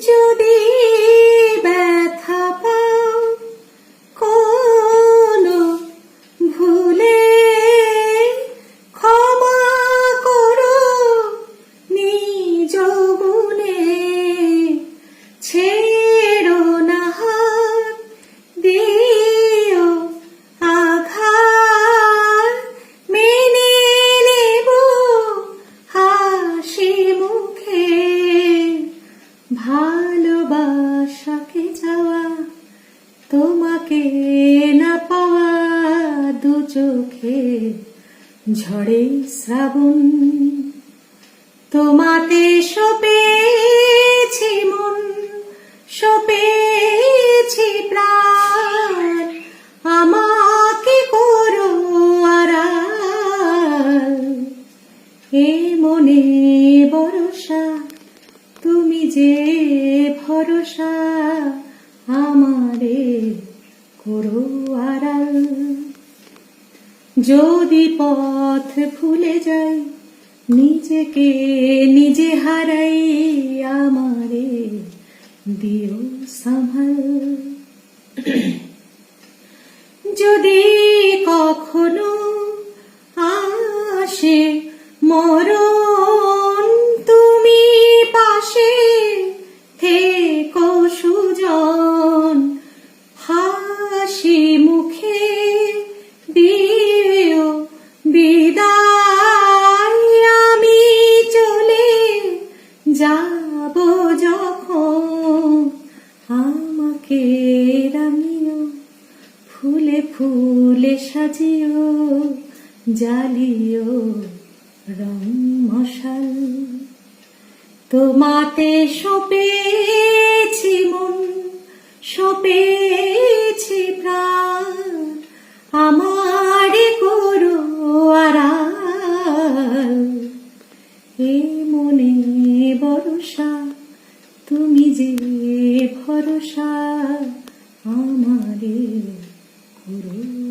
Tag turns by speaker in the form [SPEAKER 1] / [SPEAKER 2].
[SPEAKER 1] যদি ব্যথা ভালোবাসাকে যাওয়া তোমাকে না পাওয়া দু চোখে ঝড়ে শ্রাবণ। তোমাতে সপেছি মন, সপেছি প্রাণ, আমাকে করো আড়াল। এ মনে ভরসা, তুমি যে ভরসা আমারে করো আড়াল। যদি পথ ভুলে যাই, নিজেকে নিজে হারাই আমারে দিও সামাল। যদি কখনো আসে মরণ যাব যখন আমাকে রামিও ফুলে ফুলে সাজিও জালিও রং মশাল। তোমাতে সপেছি যে ভরসা আমারে করো